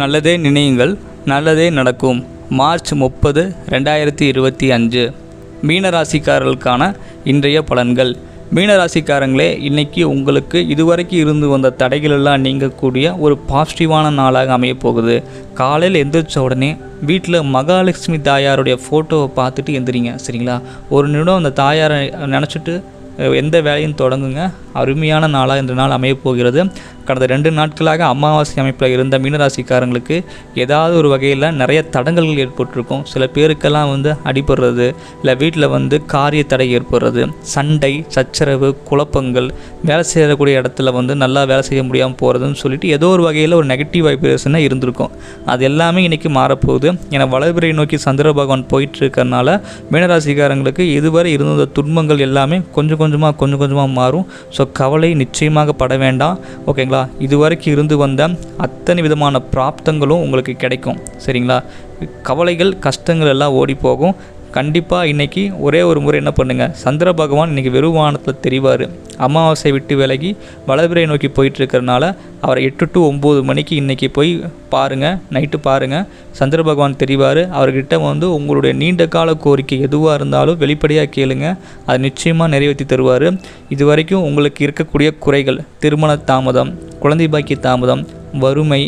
நல்லதே நினையுங்கள் நல்லதே நடக்கும். மார்ச் முப்பது ரெண்டாயிரத்தி இருபத்தி அஞ்சு. மீனராசிக்காரர்களுக்கான இன்றைய பலன்கள். மீனராசிக்காரங்களே இன்னைக்கு உங்களுக்கு இதுவரைக்கும் இருந்து வந்த தடைகளெல்லாம் நீங்கக்கூடிய ஒரு பாசிட்டிவான நாளாக அமையப்போகுது. காலையில் எந்திரிச்ச உடனே வீட்டில் மகாலட்சுமி தாயாருடைய ஃபோட்டோவை பார்த்துட்டு எந்திரிங்க சரிங்களா? ஒரு நிமிடம் அந்த தாயாரை நினச்சிட்டு எந்த வேலையும் தொடங்குங்க. அருமையான நாளாக இந்த நாள் அமையப்போகிறது. கடந்த ரெண்டு நாட்களாக அமாவாசை அமைப்பில் இருந்த மீனராசிக்காரங்களுக்கு ஏதாவது ஒரு வகையில் நிறைய தடங்கல்கள் ஏற்பட்டிருக்கும். சில பேருக்கெல்லாம் வந்து அடிபடுறது இல்லை வீட்டில் வந்து காரிய தடை ஏற்படுறது சண்டை சச்சரவு குழப்பங்கள் வேலை செய்யக்கூடிய இடத்துல வந்து நல்லா வேலை செய்ய முடியாமல் போகிறதுன்னு சொல்லிட்டு ஏதோ ஒரு வகையில் ஒரு நெகட்டிவ் வைப்ரேஷனாக இருந்திருக்கும். அது எல்லாமே இன்றைக்கி மாறப்போகுது. ஏன்னா வளர்பிறை நோக்கி சந்திர பகவான் போயிட்டு மீனராசிக்காரங்களுக்கு இதுவரை இருந்த துன்பங்கள் எல்லாமே கொஞ்சம் கொஞ்சமாக கொஞ்சம் கொஞ்சமாக மாறும். ஸோ கவலை நிச்சயமாக பட வேண்டாம். ஓகேங்களா இதுவரைக்கும் இருந்து வந்த அத்தனை விதமான பிராப்தங்களும் உங்களுக்கு கிடைக்கும். சரிங்களா? கவலைகள் கஷ்டங்கள் எல்லாம் ஓடி போகும். கண்டிப்பாக இன்றைக்கி ஒரே ஒரு முறை என்ன பண்ணுங்கள் சந்திர பகவான் இன்றைக்கி வெறுவானத்தில் தெரிவார். அமாவாசை விட்டு விலகி வளர்பிறை நோக்கி போயிட்டு அவரை எட்டு டு ஒம்பது மணிக்கு இன்றைக்கி போய் பாருங்கள் நைட்டு பாருங்கள் சந்திர பகவான் தெரிவார். அவர்கிட்ட வந்து உங்களுடைய நீண்ட கால கோரிக்கை எதுவாக இருந்தாலும் வெளிப்படையாக கேளுங்க. அதை நிச்சயமாக நிறைவேற்றி தருவார். இது வரைக்கும் உங்களுக்கு இருக்கக்கூடிய குறைகள் திருமண தாமதம் குழந்தை பாக்கிய தாமதம் வறுமை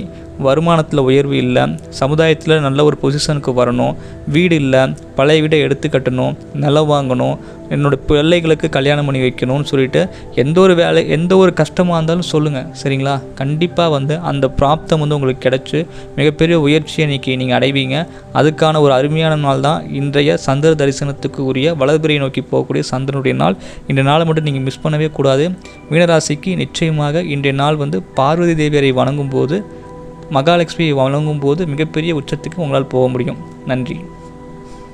வருமானத்தில் உயர்வு இல்லை. சமுதாயத்தில் நல்ல ஒரு பொசிஷனுக்கு வரணும். வீடு இல்லை. பழைய வீடை எடுத்து கட்டணும். நிலம் வாங்கணும். என்னோடய பிள்ளைகளுக்கு கல்யாணம் பண்ணி வைக்கணும்னு சொல்லிட்டு எந்த ஒரு வேலை எந்த ஒரு கஷ்டமாக இருந்தாலும் சொல்லுங்கள் சரிங்களா? கண்டிப்பாக வந்து அந்த பிராப்தம் வந்து உங்களுக்கு கிடச்சி மிகப்பெரிய உயர்ச்சியை இன்றைக்கி நீங்கள் அடைவீங்க. அதுக்கான ஒரு அருமையான நாள் தான் இன்றைய சந்திர தரிசனத்துக்கு உரிய வலதுபுரியை நோக்கி போகக்கூடிய சந்திரனுடைய நாள். இந்த நாளை மட்டும் நீங்கள் மிஸ் பண்ணவே கூடாது. மீனராசிக்கு நிச்சயமாக இன்றைய நாள் வந்து பார்வதி தேவியரை வணங்கும் போது மகாலட்சுமி வணங்கும் போது மிகப்பெரிய உச்சத்துக்கு உங்களால் போக முடியும். நன்றி.